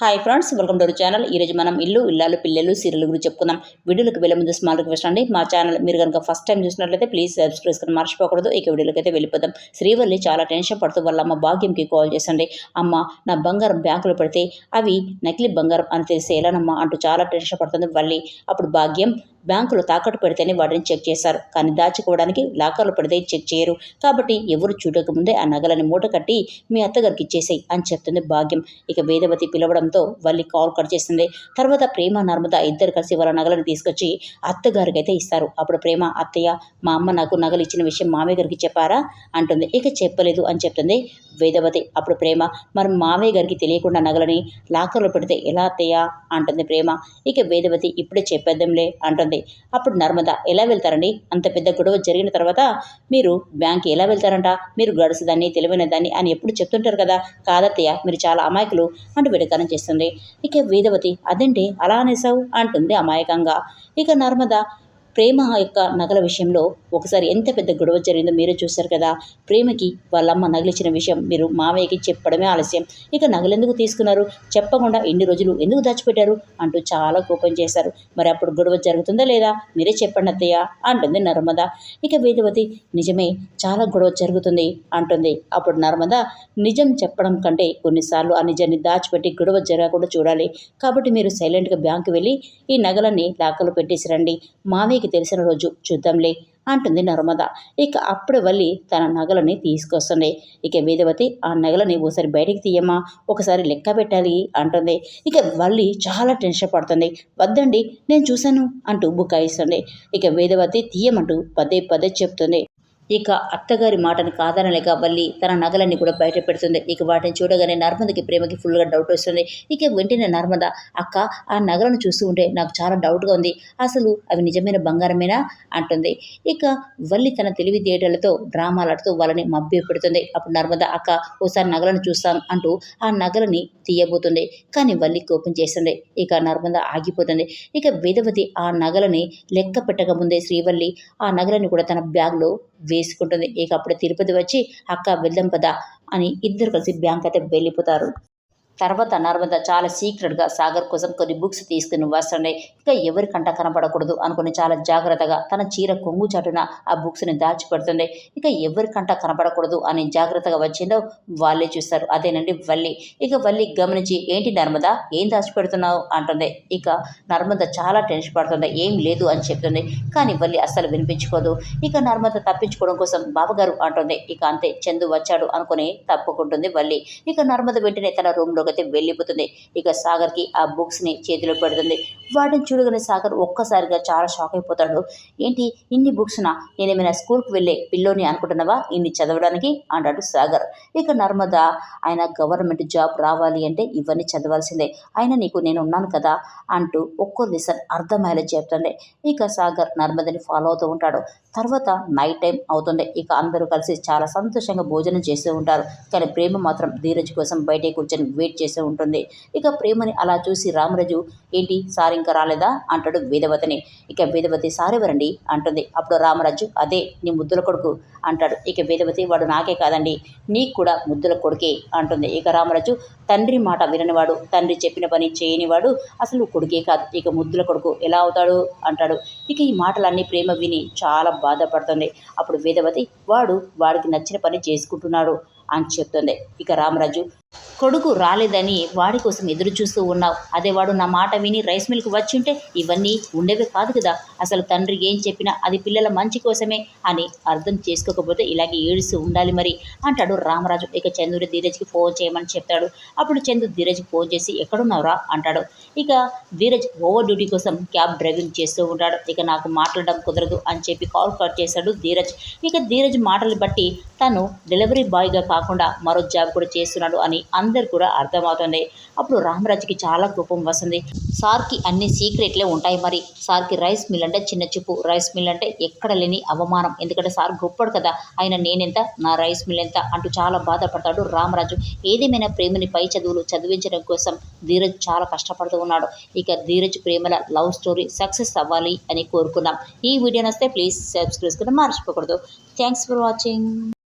Hi friends welcome to our channel ఈరోజు మనం ఇల్లు ఇల్లాలు పిల్లలు సీరియల్ గురించి చెప్పుకుందాం. వీడియోలకు వెళ్ళే ముందు స్మాల్ రిక్వెస్ట్ అండి. మా ఛానల్ మీరు కనుక ఫస్ట్ టైం చూసినట్లయితే ప్లీజ్ సబ్స్క్రైబ్ చేసుకుని మర్చిపోకూడదు. ఇక వీడియోకి అయితే వెళ్ళిపోదాం. శ్రీవల్లి చాలా టెన్షన్ పడుతూ వాళ్ళ అమ్మ భాగ్యంకి కాల్ చేసండి అమ్మ నా బంగారం బ్యాంకులో పెడితే అవి నకిలీ బంగారం అని తెలిసి ఎలానమ్మా అంటూ చాలా టెన్షన్ పడుతుంది. వల్లి అప్పుడు భాగ్యం బ్యాంకులో తాకట్టు పెడితేనే వాటిని చెక్ చేశారు. కానీ దాచుకోవడానికి లాకర్లు పెడితే చెక్ చేయరు. కాబట్టి ఎవరు చూడకముందే ఆ నగలని మూట కట్టి మీ అత్తగారికి ఇచ్చేసాయి అని చెప్తుంది భాగ్యం. ఇక వేదవతి పిలవడంతో వల్లి కాల్ కట్ చేస్తుంది తర్వాత ప్రేమ నర్మద ఇద్దరు కలిసి వాళ్ళ నగలను తీసుకొచ్చి అత్తగారికి అయితే ఇస్తారు. అప్పుడు ప్రేమ అత్తయ్య మా అమ్మ నాకు నగలు ఇచ్చిన విషయం మామయ్య గారికి చెప్పారా? అంటుంది. ఇక చెప్పలేదు అని చెప్తుంది వేదవతి. అప్పుడు ప్రేమ మరి మామయ్య గారికి తెలియకుండా నగలని లాకర్లో పెడితే ఎలా అత్తయ్య? అంటుంది ప్రేమ. ఇక వేదవతి ఇప్పుడే చెప్పేద్దాంలే అంటుంది. అప్పుడు నర్మద ఎలా వెళ్తారండి? అంత పెద్ద గొడవ జరిగిన తర్వాత మీరు బ్యాంక్ ఎలా వెళ్తారంట? మీరు గడుసుదాన్ని తెలివైన దాన్ని అని ఎప్పుడు చెప్తుంటారు కదా? కాదత్తయ్య మీరు చాలా అమాయకులు అంటూ వెడకారం చేస్తుంది. ఇక వేదవతి అదేంటి? అలా అనేసావు అంటుంది అమాయకంగా. ఇక నర్మద ప్రేమ యొక్క నగల విషయంలో ఒకసారి ఎంత పెద్ద గొడవ జరిగిందో మీరే చూశారు కదా. ప్రేమకి వాళ్ళమ్మ నగలిచ్చిన విషయం మీరు మామయ్యకి చెప్పడమే ఆలస్యం. ఇక నగలెందుకు తీసుకున్నారు? చెప్పకుండా ఎన్ని రోజులు ఎందుకు దాచిపెట్టారు? అంటూ చాలా కోపం చేశారు. మరి అప్పుడు గొడవ జరుగుతుందా లేదా? మీరే చెప్పండి అత్తయ్య అంటుంది నర్మద. ఇక వేదవతి నిజమే చాలా గొడవ జరుగుతుంది అంటుంది. అప్పుడు నర్మద నిజం చెప్పడం కంటే కొన్నిసార్లు ఆ నిజాన్ని దాచిపెట్టి గొడవ జరగకుండా చూడాలి. కాబట్టి మీరు సైలెంట్గా బ్యాంకు వెళ్ళి ఈ నగలన్నీ లాకలు పెట్టేసి రండి. మామయ్యకి తెలిసిన రోజు చూద్దాంలే అంటుంది నర్మద. ఇక అప్పుడు వల్లి తన నగలని తీసుకొస్తుంది. ఇక వేదవతి ఆ నగలని ఓసారి బయటికి తీయమ్మా ఒకసారి లెక్క పెట్టాలి అంటుంది. ఇక వల్లి చాలా టెన్షన్ పడుతుంది. వద్దండి నేను చూశాను అంటూ బుకాయిస్తుంది. ఇక వేదవతి తీయమంటూ పదే పదే చెప్తుంది. ఇక అత్తగారి మాటను కాదనలేక వల్లి తన నగలన్నీ కూడా బయట పెడుతుంది. ఇక వాటిని చూడగానే నర్మదకి ప్రేమకి ఫుల్గా డౌట్ వస్తుంది. ఇక వెంటనే నర్మద అక్క ఆ నగలను చూస్తూ ఉంటే నాకు చాలా డౌట్గా ఉంది. అసలు అవి నిజమైన బంగారమేనా? అంటుంది. ఇక వల్లి తన తెలివితేటలతో డ్రామాలాడుతూ వాళ్ళని మభ్య పెడుతుంది. అప్పుడు నర్మద అక్క ఓసారి నగలను చూస్తాం అంటూ ఆ నగలని తీయబోతుంది. కానీ వల్లి కోపం చేస్తుంది. ఇక నర్మద ఆగిపోతుంది. ఇక వేదవతి ఆ నగలని లెక్క పెట్టక ముందే శ్రీవల్లి ఆ నగలని కూడా తన బ్యాగ్లో వే వేసుకుంటుంది ఇక అప్పుడు తిరుపతి వచ్చి అక్క వెళ్దాం పదా అని ఇద్దరు కలిసి బ్యాంక్ అయితే వెళ్ళిపోతారు. తర్వాత నర్మద చాలా సీక్రెట్గా సాగర్ కోసం కొన్ని బుక్స్ తీసుకుని వస్తుండే. ఇంకా ఎవరికంట కనపడకూడదు అనుకుని చాలా జాగ్రత్తగా తన చీర కొంగు చాటున ఆ బుక్స్ని దాచిపెడుతుంది ఇక ఎవరికంట కనపడకూడదు అని జాగ్రత్తగా వచ్చిందో వాళ్ళే చూస్తారు. అదేనండి వల్లి. ఇక వల్లి గమనించి ఏంటి నర్మద ఏం దాచిపెడుతున్నావు? అంటుంది ఇక నర్మద చాలా టెన్షన్ పడుతుంది ఏం లేదు అని చెప్తుంది కానీ వల్లి అస్సలు వినిపించుకోదు. ఇక నర్మద తప్పించుకోవడం కోసం బావగారు అంటుంది ఇక అంతే చందు వచ్చాడు అనుకుని తప్పుకుంటుంది వల్లి. ఇక నర్మద వెంటనే తన రూమ్లో అయితే వెళ్ళిపోతుంది. ఇక సాగర్కి ఆ బుక్స్ని చేతిలో పెడుతుంది. వాటిని చూడగానే సాగర్ ఒక్కసారిగా చాలా షాక్ అయిపోతాడు. ఏంటి? ఇన్ని బుక్స్నా నేనేమైనా స్కూల్కి వెళ్ళే పిల్లోని అనుకుంటున్నావా? ఇన్ని చదవడానికి? అంటాడు సాగర్. ఇక నర్మద ఆయన గవర్నమెంట్ జాబ్ రావాలి అంటే ఇవన్నీ చదవాల్సిందే. ఆయన నీకు నేను ఉన్నాను కదా? అంటూ ఒక్కో లెసన్ అర్థమయ్యేలా చెప్తుంది ఇక సాగర్ నర్మదని ఫాలో అవుతూ ఉంటాడు. తర్వాత నైట్ టైం అవుతుంది. ఇక అందరూ కలిసి చాలా సంతోషంగా భోజనం చేస్తూ ఉంటారు. కానీ ప్రేమ మాత్రం ధీరజ్ కోసం బయటే కూర్చొని వెయిట్ చేసే ఉంటుంది. ఇక ప్రేమని అలా చూసి రామరాజు ఏంటి సార్ ఇంకా రాలేదా? అంటాడు వేదవతిని. ఇక వేదవతి సారెవరండి అంటుంది. అప్పుడు రామరాజు అదే నీ ముద్దుల కొడుకు అంటాడు. ఇక వేదవతి వాడు నాకే కాదండి నీకు కూడా ముద్దుల కొడుకే అంటుంది. ఇక రామరాజు తండ్రి మాట విననివాడు తండ్రి చెప్పిన పని చేయనివాడు అసలు కొడుకే కాదు ఇక ముద్దుల కొడుకు ఎలా అవుతాడు? అంటాడు. ఇక ఈ మాటలన్నీ ప్రేమ విని చాలా బాధపడుతుంది. అప్పుడు వేదవతి వాడు వాడికి నచ్చిన పని చేసుకుంటున్నాడు అని చెప్తుంది ఇక రామరాజు కొడుకు రాలేదని వాడి కోసం ఎదురు చూస్తూ ఉన్నావు. అదే వాడు నా మాట విని రైస్ మిల్క్ వచ్చింటే ఇవన్నీ ఉండేవి కాదు కదా. అసలు తండ్రి ఏం చెప్పినా అది పిల్లల మంచి కోసమే అని అర్థం చేసుకోకపోతే ఇలాగే ఏడుస్తూ ఉండాలి మరి అంటాడు రామరాజు. ఇక చంద్రుడు ధీరజ్కి ఫోన్ చేయమని చెప్తాడు. అప్పుడు చంద్రు ధీరజ్కి ఫోన్ చేసి ఎక్కడున్నావురా? అంటాడు. ఇక ధీరజ్ ఓవర్ డ్యూటీ కోసం క్యాబ్ డ్రైవింగ్ చేస్తూ ఉంటాడు. ఇక నాకు మాట్లాడడం కుదరదు అని చెప్పి కాల్ కట్ చేశాడు ధీరజ్. ఇక ధీరజ్ మాటలు బట్టి తను డెలివరీ బాయ్గా కాకుండా మరో జాబ్ కూడా చేస్తున్నాడు అని అందరు కూడా అర్థమవుతుంది. అప్పుడు రామరాజుకి చాలా కోపం వస్తుంది. సార్కి అన్ని సీక్రెట్లే ఉంటాయి మరి. సార్కి రైస్ మిల్ అంటే చిన్న చూపు. రైస్ మిల్ అంటే ఎక్కడ లేని అవమానం. ఎందుకంటే సార్ గొప్పడు కదా. ఆయన నేనెంత? నా రైస్ మిల్ ఎంత? అంటూ చాలా బాధపడతాడు రామరాజు. ఏదేమైనా ప్రేమని పై చదువులు చదివించడం కోసం ధీరజ్ చాలా కష్టపడుతూ ఉన్నాడు. ఇక ధీరజ్ ప్రేమల లవ్ స్టోరీ సక్సెస్ అవ్వాలి అని కోరుకున్నాం ఈ వీడియో నస్తే ప్లీజ్ సబ్స్క్రైబ్ చేసుకుని మర్చిపోకూడదు. Thanks for watching.